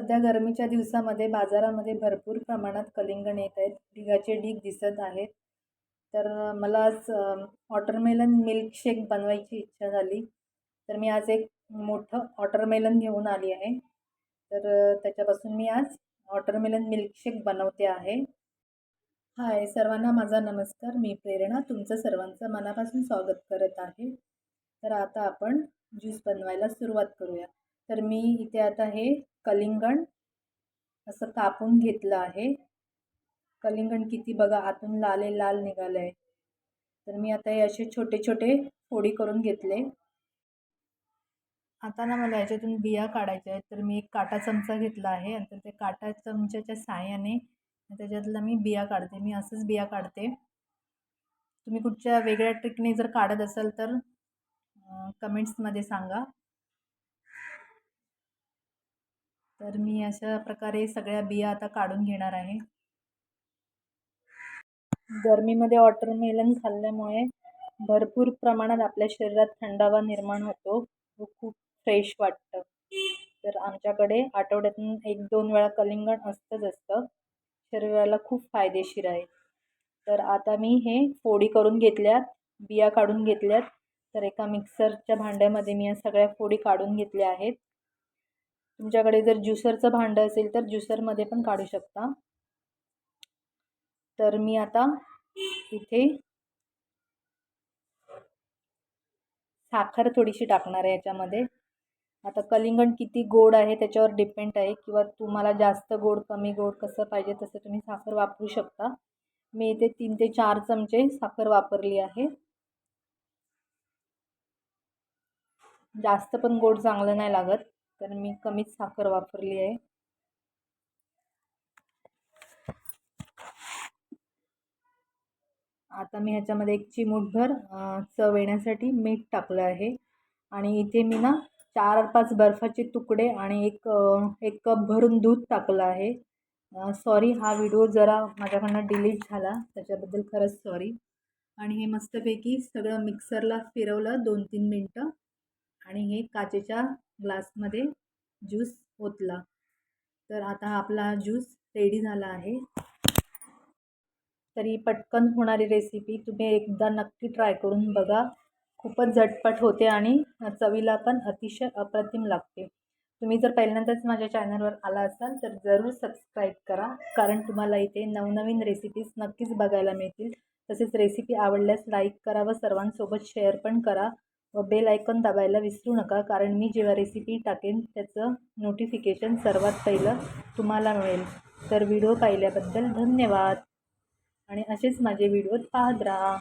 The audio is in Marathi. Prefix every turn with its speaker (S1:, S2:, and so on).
S1: सध्या गरमीच्या दिवसामध्ये बाजारामध्ये भरपूर प्रमाणात कलिंगण येत आहेत. ढिगाचे ढीग दिसत आहेत. तर मला आज वॉटरमेलन मिल्कशेक बनवायची इच्छा झाली. तर मी आज एक मोठं वॉटरमेलन घेऊन आली आहे. तर त्याच्यापासून मी आज वॉटरमेलन मिल्कशेक बनवते आहे. हाय सर्वांना माझा नमस्कार. मी प्रेरणा. तुमचं सर्वांचं मनापासून स्वागत करत आहे. तर आता आपण ज्यूस बनवायला सुरुवात करूया. तर मी इथे आता हे कलिंगण. असं कापून घेतलं आहे. कलिंगण किती बघा आतून लाल लाल निघालं आहे तर मी आता हे असे छोटे छोटे फोडी करून घेतले. आता ना मला याच्यातून बिया काढायच्या आहेत. तर मी एक काटा चमचा घेतला आहे. आणि ते काटा चमच्याच्या साह्याने त्याच्यातला मी बिया काढते. मी असंच बिया काढते. तुम्ही कुठच्या वेगळ्या ट्रिकने जर काढत असाल तर कमेंट्समध्ये सांगा. तर मी अशा प्रकारे सगळ्या बिया आता काढून घेणार आहे. गरमीमध्ये वॉटरमेलन खाल्ल्यामुळे भरपूर प्रमाणात आपल्या शरीरात थंडावा निर्माण होतो. व खूप फ्रेश वाटतं. तर आमच्याकडे आठवड्यातून एक दोन वेळा कलिंगण असतंच असतं. शरीराला खूप फायदेशीर आहे. तर आता मी हे फोडी करून घेतल्यात बिया काढून घेतल्यात. तर एका मिक्सरच्या भांड्यामध्ये मी या सगळ्या फोडी काढून घेतल्या आहेत. तुमच्याकडे जर ज्युसरचं भांडं असेल तर ज्युसरमध्ये पण काढू शकता. तर मी आता इथे साखर थोडीशी टाकणार आहे याच्यामध्ये. आता कलिंगण किती गोड आहे त्याच्यावर डिपेंड आहे किंवा तुम्हाला जास्त गोड कमी गोड कसं पाहिजे तसं तुम्ही साखर वापरू शकता. मी इथे तीन ते चार चमचे साखर वापरली आहे. जास्त पण गोड चांगलं नाही लागत. तर मी कमीच साखर वापरली आहे. आता मी ह्याच्यामध्ये एक चिमूटभर चव येण्यासाठी मीठ टाकलं आहे. आणि इथे मी ना चार पाच बर्फाचे तुकडे आणि एक एक कप भरून दूध टाकलं आहे. सॉरी हा व्हिडिओ जरा माझ्याकडनं डिलीट झाला त्याच्याबद्दल खरंच सॉरी. आणि हे मस्तपैकी सगळं मिक्सरला फिरवलं दोन तीन मिनटं. आणि हे काचेच्या ग्लासमध्ये ज्यूस ओतला. तर आता आपला ज्यूस रेडी झाला आहे. तरी पटकन होणारी रेसिपी तुम्ही एकदा नक्की ट्राय करून बघा. खूपच झटपट होते आणि चवीला पण अतिशय अप्रतिम लागते. तुम्ही जर पहिल्यांदाच माझ्या चॅनलवर आला असाल तर जरूर सबस्क्राईब करा. कारण तुम्हाला इथे नवनवीन रेसिपीज नक्कीच बघायला मिळतील. तसेच रेसिपी आवडल्यास लाईक करा व सर्वांसोबत शेअर पण करा. व बेल आयकॉन दाबायला विसरू नका कारण मी जेव्हा रेसिपी टाकेन त्याचं नोटिफिकेशन सर्वात पहिलं तुम्हाला मिळेल. तर व्हिडिओ पाहिल्याबद्दल धन्यवाद. आणि असेच माझे व्हिडिओ पाहत राहा.